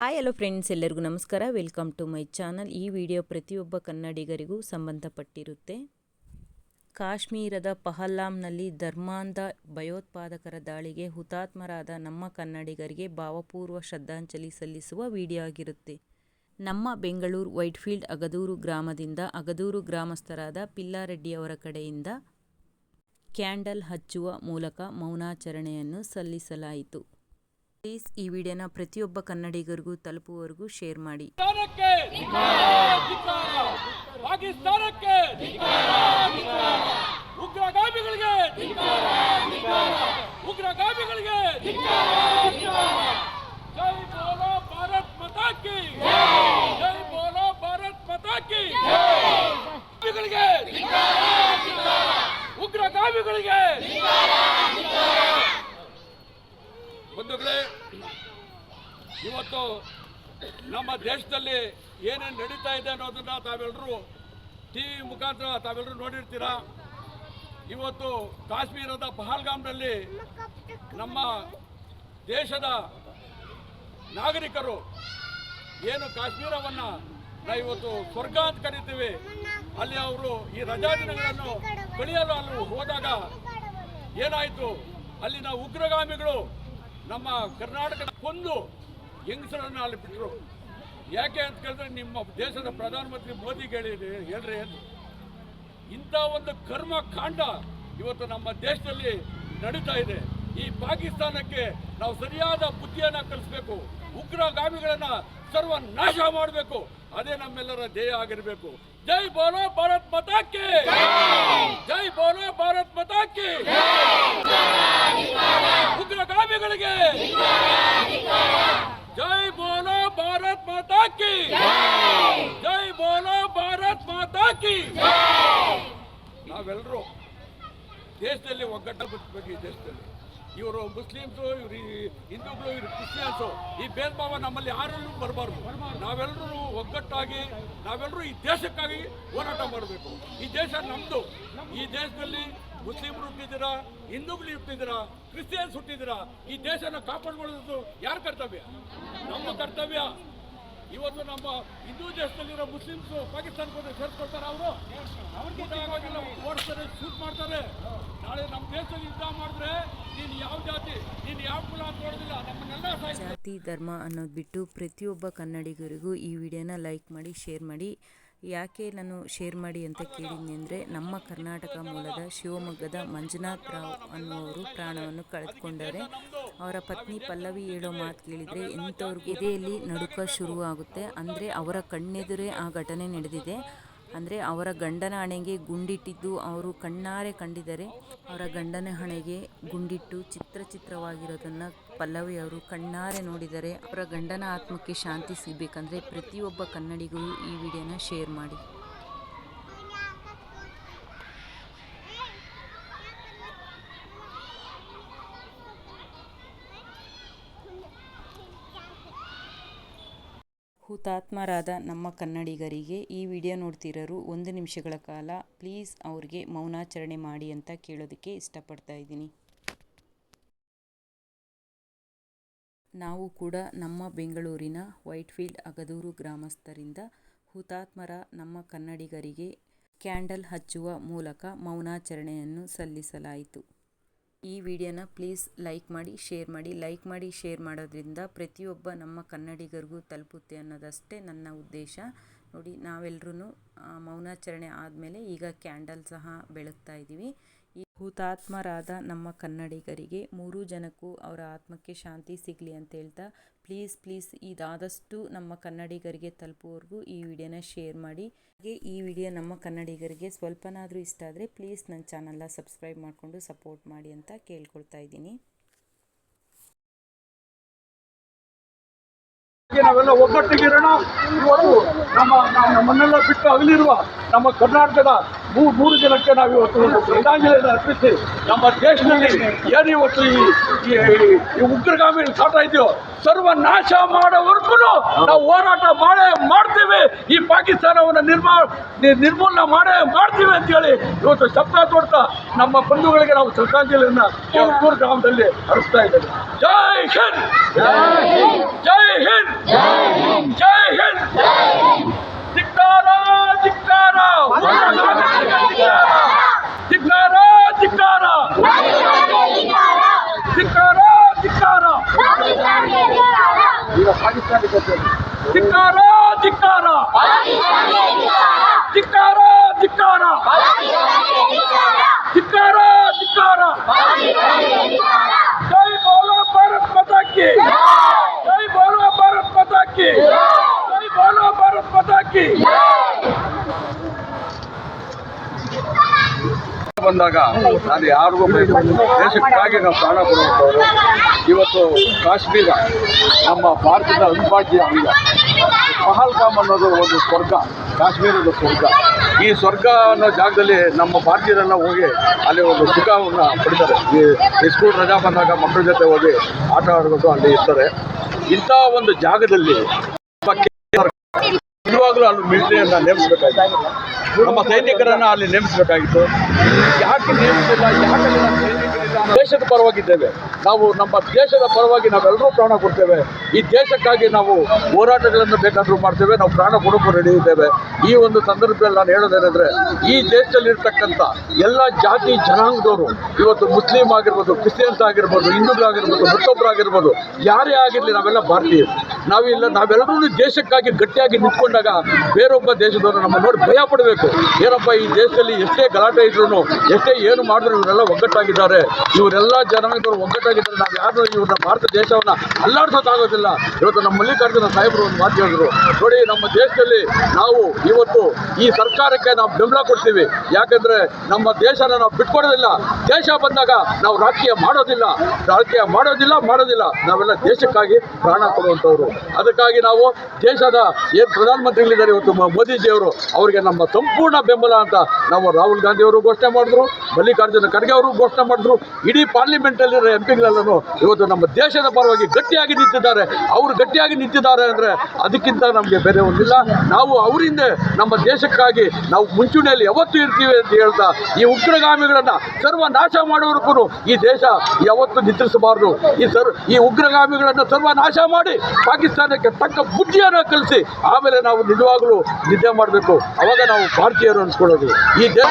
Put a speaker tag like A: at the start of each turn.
A: Hi hello friends ಎಲ್ಲರಿಗೂ ನಮಸ್ಕಾರ. Welcome to my channel ಈ ವಿಡಿಯೋ ಪ್ರತಿಯೊಬ್ಬ ಕನ್ನಡಿಗರಿಗೂ ಸಂಬಂಧಪಟ್ಟಿರುತ್ತೆ. ಕಾಶ್ಮೀರದ ಪಹಲ್ಲಾಂನಲ್ಲಿ ಧರ್ಮಾಂಧ ಭಯೋತ್ಪಾದಕರ ದಾಳಿಗೆ ಹುತಾತ್ಮರಾದ ನಮ್ಮ ಕನ್ನಡಿಗರಿಗೆ ಭಾವಪೂರ್ವ ಶ್ರದ್ಧಾಂಜಲಿ ಸಲ್ಲಿಸುವ ವಿಡಿಯೋ ಆಗಿರುತ್ತೆ. ನಮ್ಮ ಬೆಂಗಳೂರು ವೈಟ್ಫೀಲ್ಡ್ ಅಗದೂರು ಗ್ರಾಮದಿಂದ ಅಗದೂರು ಗ್ರಾಮಸ್ಥರಾದ ಪಿಲ್ಲಾರೆಡ್ಡಿಯವರ ಕಡೆಯಿಂದ ಕ್ಯಾಂಡಲ್ ಹಚ್ಚುವ ಮೂಲಕ ಮೌನಾಚರಣೆಯನ್ನು ಸಲ್ಲಿಸಲಾಯಿತು. ಪ್ಲೀಸ್ ಈ ವಿಡಿಯೋನ ಪ್ರತಿಯೊಬ್ಬ ಕನ್ನಡಿಗರಿಗೂ ತಲುಪುವವರೆಗೂ ಶೇರ್ ಮಾಡಿ.
B: ಉಗ್ರಗಾಮಿಗಳಿಗೆ! ಉಗ್ರಗಾಮಿಗಳಿಗೆ ಜೈ ಬೋಲೋ ಭಾರತ್ ಮಾತಾ ಕಿ ಜೈ ಬೋಲೋ ಭಾರತ್ ಮಾತಾ ಕಿ ಗಾಮಿಗಳಿಗೆ ಉಗ್ರಗಾಮಿಗಳಿಗೆ ಬಂಧುಗಳೇ, ಇವತ್ತು ನಮ್ಮ ದೇಶದಲ್ಲಿ ಏನೇನು ನಡೀತಾ ಇದೆ ಅನ್ನೋದನ್ನ ತಾವೆಲ್ಲರೂ ಟಿ ವಿ ಮುಖಾಂತರ ತಾವೆಲ್ಲರೂ ನೋಡಿರ್ತೀರಾ? ಇವತ್ತು ಕಾಶ್ಮೀರದ ಪಹಲ್ಗಾಮ್ನಲ್ಲಿ ನಮ್ಮ ದೇಶದ ನಾಗರಿಕರು ಏನು ಕಾಶ್ಮೀರವನ್ನು ನಾವು ಇವತ್ತು ಸ್ವರ್ಗ ಅಂತ ಕರಿತೀವಿ, ಅಲ್ಲಿ ಅವರು ಈ ರಜಾ ದಿನಗಳನ್ನು ಕಳೆಯಲು ಅಲ್ಲಿ ಹೋದಾಗ ಏನಾಯಿತು? ಅಲ್ಲಿನ ಉಗ್ರಗಾಮಿಗಳು ನಮ್ಮ ಕರ್ನಾಟಕದ ಕೊಂದು ಹೆಂಗಸರನ್ನು ಅಲ್ಲಿ ಬಿಟ್ಟರು ಯಾಕೆ ಅಂತ ಕೇಳಿದ್ರೆ ನಿಮ್ಮ ದೇಶದ ಪ್ರಧಾನಮಂತ್ರಿ ಮೋದಿ ಹೇಳಿ ಹೇಳ್ರಿ ಏನು ಇಂಥ ಒಂದು ಕರ್ಮ ಕಾಂಡ ಇವತ್ತು ನಮ್ಮ ದೇಶದಲ್ಲಿ ನಡೀತಾ ಇದೆ. ಈ ಪಾಕಿಸ್ತಾನಕ್ಕೆ ನಾವು ಸರಿಯಾದ ಬುದ್ಧಿಯನ್ನ ಕಲಿಸ್ಬೇಕು. ಉಗ್ರಗಾಮಿಗಳನ್ನು ಸರ್ವ ನಾಶ ಮಾಡಬೇಕು. ಅದೇ ನಮ್ಮೆಲ್ಲರ ಧ್ಯೇಯ ಆಗಿರಬೇಕು. ಜೈ ಬೋಲೋ ಭಾರತ್ ಮತಾಕ್ಕೆ! ಜೈ ಬೋಲೋ ಭಾರತ್ ಮತಾಕ್ಕೆ ಉಗ್ರಗಾಮಿಗಳಿಗೆ ಜೈ ಬೋಲೋ ಭಾರತ್ ಮಾತಾ ಕಿ. ಜೈ ಬೋಲೋ ಭಾರತ್ ಮಾತಾ ಕಿ. ನಾವೆಲ್ಲರೂ ದೇಶದಲ್ಲಿ ಒಗ್ಗಟ್ಟು ಬದುಕಬೇಕು ಈ ದೇಶದಲ್ಲಿ. ಇವರು ಮುಸ್ಲಿಮ್ಸು, ಇವರು ಹಿಂದೂಗಳು, ಇವರು ಕ್ರಿಶ್ಚಿಯನ್ಸು, ಈ ಭೇದ ಭಾವ ನಮ್ಮಲ್ಲಿ ಯಾರಲ್ಲೂ ಬರಬಾರ್ದು. ನಾವೆಲ್ಲರೂ ಒಗ್ಗಟ್ಟಾಗಿ ನಾವೆಲ್ಲರೂ ಈ ದೇಶಕ್ಕಾಗಿ ಹೋರಾಟ ಮಾಡಬೇಕು. ಈ ದೇಶ ನಮ್ಮದು ಈ ದೇಶದಲ್ಲಿ ಮುಸ್ಲಿಮರು ಹುಟ್ಟಿದ್ದೀರಾ, ಹಿಂದೂಗಳು ಹುಟ್ಟಿದ್ದೀರಾ, ಕ್ರಿಶ್ಚಿಯನ್ಸ್ ಹುಟ್ಟಿದ್ದೀರಾ, ಈ ದೇಶನ ಕಾಪಾಡ್ಕೊಳ್ಳೋದು ಯಾರ ಕರ್ತವ್ಯ? ನಮ್ಮ ಕರ್ತವ್ಯ. ಇವತ್ತು ನಮ್ಮ ಹಿಂದೂ ದೇಶದಲ್ಲಿರೋ ಮುಸ್ಲಿಮ್ಸು ಪಾಕಿಸ್ತಾನಕ್ಕೆ ಹೋದ್ರೆ ಸೇರ್ಸ್ಕೊಳ್ತಾರೆ ಅವರು. ಓಡಿಸ್ತಾರೆ, ಶೂಟ್ ಮಾಡ್ತಾರೆ. ನಾಳೆ ನಮ್ಮ ದೇಶದಲ್ಲಿ ಯುದ್ಧ ಮಾಡಿದ್ರೆ ನೀನು ಯಾವ ಜಾತಿ, ನೀನು ಯಾವ ಕುಲ ಅಂತ ನೋಡೋದಿಲ್ಲ, ನಮ್ಮನ್ನೆಲ್ಲ
A: ಜಾತಿ, ಧರ್ಮ ಅನ್ನೋದು ಬಿಟ್ಟು ಪ್ರತಿಯೊಬ್ಬ ಕನ್ನಡಿಗರಿಗೂ ಈ ವಿಡಿಯೋನ ಲೈಕ್ ಮಾಡಿ, ಶೇರ್ ಮಾಡಿ. ಯಾಕೆ ನಾನು ಶೇರ್ ಮಾಡಿ ಅಂತ ಕೇಳಿದ್ದೀನಿ ಅಂದರೆ, ನಮ್ಮ ಕರ್ನಾಟಕ ಮೂಲದ ಶಿವಮೊಗ್ಗದ ಮಂಜುನಾಥ್ ರಾವ್ ಅನ್ನುವರು ಪ್ರಾಣವನ್ನು ಕಳೆದುಕೊಂಡರೆ. ಅವರ ಪತ್ನಿ ಪಲ್ಲವಿ ಹೇಳೋ ಮಾತು ಕೇಳಿದರೆ ಎಂಥವ್ರಿಗೆ ಎದೆಯಲ್ಲಿ ನಡುಕ ಶುರುವಾಗುತ್ತೆ. ಅಂದರೆ ಅವರ ಕಣ್ಣೆದುರೇ ಆ ಘಟನೆ ನಡೆದಿದೆ. ಅಂದರೆ ಅವರ ಗಂಡನ ಹಣೆಗೆ ಗುಂಡಿಟ್ಟಿದ್ದು ಅವರು ಕಣ್ಣಾರೆ ಕಂಡಿದ್ದಾರೆ ಅವರ ಗಂಡನ ಹಣೆಗೆ ಗುಂಡಿಟ್ಟು ಚಿತ್ರ ಚಿತ್ರವಾಗಿರೋದನ್ನು ಪಲ್ಲವಿ ಅವರು ಕಣ್ಣಾರೆ ನೋಡಿದರೆ ಅವರ ಗಂಡನ ಆತ್ಮಕ್ಕೆ ಶಾಂತಿ ಸಿಗಬೇಕಂದ್ರೆ ಪ್ರತಿಯೊಬ್ಬ ಕನ್ನಡಿಗರು ಈ ವಿಡಿಯೋನ ಶೇರ್ ಮಾಡಿ. ಹುತಾತ್ಮರಾದ ನಮ್ಮ ಕನ್ನಡಿಗರಿಗೆ ಈ ವಿಡಿಯೋ ನೋಡ್ತಿರೋರು ಒಂದು ನಿಮಿಷಗಳ ಕಾಲ. ಪ್ಲೀಸ್ ಅವ್ರಿಗೆ ಮೌನಾಚರಣೆ ಮಾಡಿ ಅಂತ ಕೇಳೋದಕ್ಕೆ ಇಷ್ಟಪಡ್ತಾ ಇದ್ದೀನಿ. ನಾವು ಕೂಡ ನಮ್ಮ ಬೆಂಗಳೂರಿನ ವೈಟ್ಫೀಲ್ಡ್ ಅಗದೂರು ಗ್ರಾಮಸ್ಥರಿಂದ ಹುತಾತ್ಮರ ನಮ್ಮ ಕನ್ನಡಿಗರಿಗೆ ಕ್ಯಾಂಡಲ್ ಹಚ್ಚುವ ಮೂಲಕ ಮೌನಾಚರಣೆಯನ್ನು ಸಲ್ಲಿಸಲಾಯಿತು. ಈ ವಿಡಿಯೋನ ಪ್ಲೀಸ್ ಲೈಕ್ ಮಾಡಿ, ಶೇರ್ ಮಾಡಿ. ಲೈಕ್ ಮಾಡಿ, ಶೇರ್ ಮಾಡೋದ್ರಿಂದ ಪ್ರತಿಯೊಬ್ಬ ನಮ್ಮ ಕನ್ನಡಿಗರಿಗೂ ತಲುಪುತ್ತೆ ಅನ್ನೋದಷ್ಟೇ ನನ್ನ ಉದ್ದೇಶ. ನೋಡಿ ನಾವೆಲ್ಲರೂ ಮೌನಾಚರಣೆ ಆದಮೇಲೆ ಈಗ ಕ್ಯಾಂಡಲ್ ಸಹ ಬೆಳಗ್ತಾ ಇದ್ದೀವಿ. ಈ ಹುತಾತ್ಮರಾದ ನಮ್ಮ ಕನ್ನಡಿಗರಿಗೆ ಮೂರು ಜನಕ್ಕೂ ಅವರ ಆತ್ಮಕ್ಕೆ ಶಾಂತಿ ಸಿಗಲಿ ಅಂತ ಹೇಳ್ತಾ ಪ್ಲೀಸ್ ಪ್ಲೀಸ್ ಇದಾದಷ್ಟು ನಮ್ಮ ಕನ್ನಡಿಗರಿಗೆ ತಲುಪುವವರೆಗೂ ಈ ವಿಡಿಯೋನ ಶೇರ್ ಮಾಡಿ. ಹಾಗೆ ಈ ವಿಡಿಯೋ ನಮ್ಮ ಕನ್ನಡಿಗರಿಗೆ ಸ್ವಲ್ಪನಾದರೂ ಇಷ್ಟ ಆದರೆ ಪ್ಲೀಸ್ ನನ್ನ ಚಾನಲ್ನ ಸಬ್ಸ್ಕ್ರೈಬ್ ಮಾಡಿಕೊಂಡು ಸಪೋರ್ಟ್ ಮಾಡಿ ಅಂತ ಕೇಳ್ಕೊಳ್ತಾ ಇದ್ದೀನಿ.
C: ನಾವೆಲ್ಲ ಒಗ್ಗಟ್ಟಿಗಿರೋಣ ಇವತ್ತು ನಮ್ಮ ನಮ್ಮನ್ನೆಲ್ಲ ಬಿಟ್ಟು ಅಗಲಿರುವ ನಮ್ಮ ಕರ್ನಾಟಕದ ಮೂರು ಮೂರು ಜನಕ್ಕೆ ನಾವು ಇವತ್ತು ಶ್ರದ್ಧಾಂಜಲಿಯನ್ನು ಅರ್ಪಿಸಿ ನಮ್ಮ ದೇಶದಲ್ಲಿ ಏನು ಇವತ್ತು ಈ ಈ- ಉಗ್ರಗಾಮಿ ಕಾಟ ಇದೆಯೋ ಸರ್ವನಾಶ ಮಾಡೋವರೆಗೂ
B: ನಾವು ಹೋರಾಟ ಮಾಡೇ ಮಾಡ್ತೀವಿ. ಈ ಪಾಕಿಸ್ತಾನವನ್ನು ನಿರ್ಮಾ ನಿರ್ಮೂಲನ ಮಾಡೇ ಮಾಡ್ತೀವಿ ಅಂತೇಳಿ ಇವತ್ತು ಶಬ್ದ ತೊಡ್ತಾ ನಮ್ಮ ಬಂಧುಗಳಿಗೆ ನಾವು ಶ್ರದ್ಧಾಂಜಲಿಯನ್ನ ದೂರ ಗ್ರಾಮದಲ್ಲಿ ಅರ್ಪಿಸ್ತಾ ಇದ್ದೇವೆ. ಜೈ ಹಿಂದ್! ಜೈ ಹಿಂದ್! ಈಗ ಪಾಕಿಸ್ತಾನಕ್ಕೆ ಧಿಕ್ಕಾರ ಧಿಕ್ಕಾರ ಧಿಕ್ಕಾರ ಧಿಕ್ಕಾರ ಧಿಕ್ಕಾರ ಧಿಕ್ಕಾರ ಜೈ ಬೋಲೋ ಭಾರತ್ ಮಾತಾ ಕಿ ಜೈ ಬೋಲೋ ಭಾರತ್ ಮಾತಾ ಕಿ ಜೈ ಬೋಲೋ ಭಾರತ್ ಮಾತಾ ಕಿ ಬಂದಾಗ ನಾನು ಯಾರಿಗೂ ಬೇಕು. ದೇಶಕ್ಕಾಗಿ ನಾವು ಪ್ರಾಣ ಕೊಡುವಂಥವ್ರು. ಇವತ್ತು ಕಾಶ್ಮೀರ ನಮ್ಮ ಭಾರತದ ಅವಿಭಾಜ್ಯ ಅಂಗ. ಪಹಲ್ಗಾಮ್ ಅನ್ನೋದು ಒಂದು ಸ್ವರ್ಗ, ಕಾಶ್ಮೀರದ ಸ್ವರ್ಗ. ಈ ಸ್ವರ್ಗ ಅನ್ನೋ ಜಾಗದಲ್ಲಿ ನಮ್ಮ ಭಾರತೀಯರನ್ನ ಹೋಗಿ ಅಲ್ಲಿ ಒಂದು ಸುಖವನ್ನು ಪಡಿತಾರೆ. ಈ ಸ್ಕೂಲ್ ರಜಾ ಬಂದಾಗ ಮಕ್ಕಳ ಜೊತೆ ಹೋಗಿ ಆಟ ಆಡ್ಕೊಂಡು ಅಲ್ಲಿ ಇರ್ತಾರೆ. ಇಂಥ ಒಂದು ಜಾಗದಲ್ಲಿ ನಿಜವಾಗ್ಲೂ ಅಲ್ಲಿ ಮಿಲಿಟರಿಯನ್ನ ನೇಮಿಸಬೇಕಾಗಿತ್ತು. ನಮ್ಮ ಸೈನಿಕರನ್ನ ಅಲ್ಲಿ ನೇಮಿಸಬೇಕಾಗಿತ್ತು. ಯಾಕೆ ನೇಮಿಸಿಲ್ಲ, ಯಾಕೆ ದೇಶದ ಪರವಾಗಿದ್ದೇವೆ. ನಾವು ನಮ್ಮ ದೇಶದ ಪರವಾಗಿ ನಾವೆಲ್ಲರೂ ಪ್ರಾಣ ಕೊಡ್ತೇವೆ. ಈ ದೇಶಕ್ಕಾಗಿ ನಾವು ಹೋರಾಟಗಳನ್ನು ಬೇಕಾದರೂ ಮಾಡ್ತೇವೆ. ನಾವು ಪ್ರಾಣ ಕೊಡೋಕ್ಕೂ ರೆಡಿ ಇದ್ದೇವೆ ಈ ಒಂದು ಸಂದರ್ಭದಲ್ಲಿ ನಾನು ಹೇಳೋದೇನೆಂದರೆ, ಈ ದೇಶದಲ್ಲಿರ್ತಕ್ಕಂಥ ಎಲ್ಲ ಜಾತಿ ಜನಾಂಗದವರು, ಇವತ್ತು ಮುಸ್ಲಿಂ ಆಗಿರ್ಬೋದು, ಕ್ರಿಶ್ಚಿಯನ್ಸ್ ಆಗಿರ್ಬೋದು, ಹಿಂದೂಗಳಾಗಿರ್ಬೋದು ಮತ್ತೊಬ್ಬರಾಗಿರ್ಬೋದು ಯಾರೇ ಆಗಿರಲಿ ನಾವೆಲ್ಲ ಭಾರತೀಯರು. ನಾವಿಲ್ಲ ನಾವೆಲ್ಲರೂ ದೇಶಕ್ಕಾಗಿ ಗಟ್ಟಿಯಾಗಿ ನಿಂತ್ಕೊಂಡಾಗ ಬೇರೊಬ್ಬ ದೇಶದವರು ನಮ್ಮ ನೋಡಿ ಭಯ ಪಡಬೇಕು. ಏನಪ್ಪ, ಈ ದೇಶದಲ್ಲಿ ಎಷ್ಟೇ ಗಲಾಟೆ ಇದ್ರು ಎಷ್ಟೇ ಏನು ಮಾಡಿದ್ರು ಇವರೆಲ್ಲ ಒಗ್ಗಟ್ಟಾಗಿದ್ದಾರೆ. ಇವರೆಲ್ಲ ಜನಾಂಗದವರು ಒಗ್ಗಟ್ಟಾಗಿದ್ದಾರೆ. ನಾವು ಯಾರು ಇವ್ರನ್ನ ಭಾರತ ದೇಶವನ್ನು ಅಲ್ಲಾಡ್ಸೋಕ್ಕಾಗೋದಿಲ್ಲ ಇವತ್ತು ನಮ್ಮ ಮಲ್ಲಿಕಾರ್ಜುನ ಸಾಹೇಬರು ಒಂದು ಮಾತು ಹೇಳಿದ್ರು. ನೋಡಿ, ನಮ್ಮ ದೇಶದಲ್ಲಿ ನಾವು ಇವತ್ತು ಈ ಸರ್ಕಾರಕ್ಕೆ ನಾವು ಬೆಂಬಲ ಕೊಡ್ತೀವಿ. ಯಾಕಂದ್ರೆ ನಮ್ಮ ದೇಶನ ನಾವು ಬಿಟ್ಕೊಡೋದಿಲ್ಲ. ದೇಶ ಬಂದಾಗ ನಾವು ರಾಜಕೀಯ ಮಾಡೋದಿಲ್ಲ. ರಾಜಕೀಯ ಮಾಡೋದಿಲ್ಲ ಮಾಡೋದಿಲ್ಲ. ನಾವೆಲ್ಲ ದೇಶಕ್ಕಾಗಿ ಪ್ರಾಣ ಕೊಡುವಂಥವ್ರು. ಅದಕ್ಕಾಗಿ ನಾವು ದೇಶದ ಏನು ಪ್ರಧಾನಮಂತ್ರಿಗಳಿದ್ದಾರೆ ಇವತ್ತು ಮೋದಿಜಿ ಮೋದಿಜಿಯವರು, ಅವರಿಗೆ ನಮ್ಮ ಸಂಪೂರ್ಣ ಬೆಂಬಲ ಅಂತ ನಾವು ರಾಹುಲ್ ಗಾಂಧಿ ಅವರು ಘೋಷಣೆ ಮಾಡಿದ್ರು, ಮಲ್ಲಿಕಾರ್ಜುನ ಖರ್ಗೆ ಅವರು ಘೋಷಣೆ ಮಾಡಿದ್ರು, ಇಡೀ ಪಾರ್ಲಿಮೆಂಟಲ್ಲಿರೋ ಎಂ ಪಿಗಳೆಲ್ಲರೂ ಇವತ್ತು ನಮ್ಮ ದೇಶದ ಪರವಾಗಿ ಗಟ್ಟಿಯಾಗಿ ನಿಂತಿದ್ದಾರೆ. ಅವರು ಗಟ್ಟಿಯಾಗಿ ನಿಂತಿದ್ದಾರೆ ಅಂದರೆ ಅದಕ್ಕಿಂತ ನಮಗೆ ಬೇರೆ ಒಂದಿಲ್ಲ. ನಾವು ಅವರಿಂದ ನಮ್ಮ ದೇಶಕ್ಕಾಗಿ ನಾವು ಮುಂಚೂಣಿಯಲ್ಲಿ ಯಾವತ್ತೂ ಇರ್ತೀವಿ ಅಂತ ಹೇಳ್ತಾ ಈ ಉಗ್ರಗಾಮಿಗಳನ್ನು ಸರ್ವನಾಶ ಮಾಡೋವರೆಗೂ ಈ ದೇಶ ಯಾವತ್ತೂ ನಿದ್ರಿಸಬಾರದು. ಈ ಸರ್ ಈ ಉಗ್ರಗಾಮಿಗಳನ್ನು ಸರ್ವನಾಶ ಮಾಡಿ ಪಾಕಿಸ್ತಾನಕ್ಕೆ ತಕ್ಕ ಬುದ್ಧಿಯನ್ನು ಕಲಿಸಿ, ಆಮೇಲೆ ನಾವು ನಿಜವಾಗಲೂ ನಿದ್ದೆ ಮಾಡಬೇಕು. ಅವಾಗ ನಾವು ಭಾರತೀಯರು ಅನ್ಸ್ಕೊಳ್ಳೋದು. ಈ ದೇಶ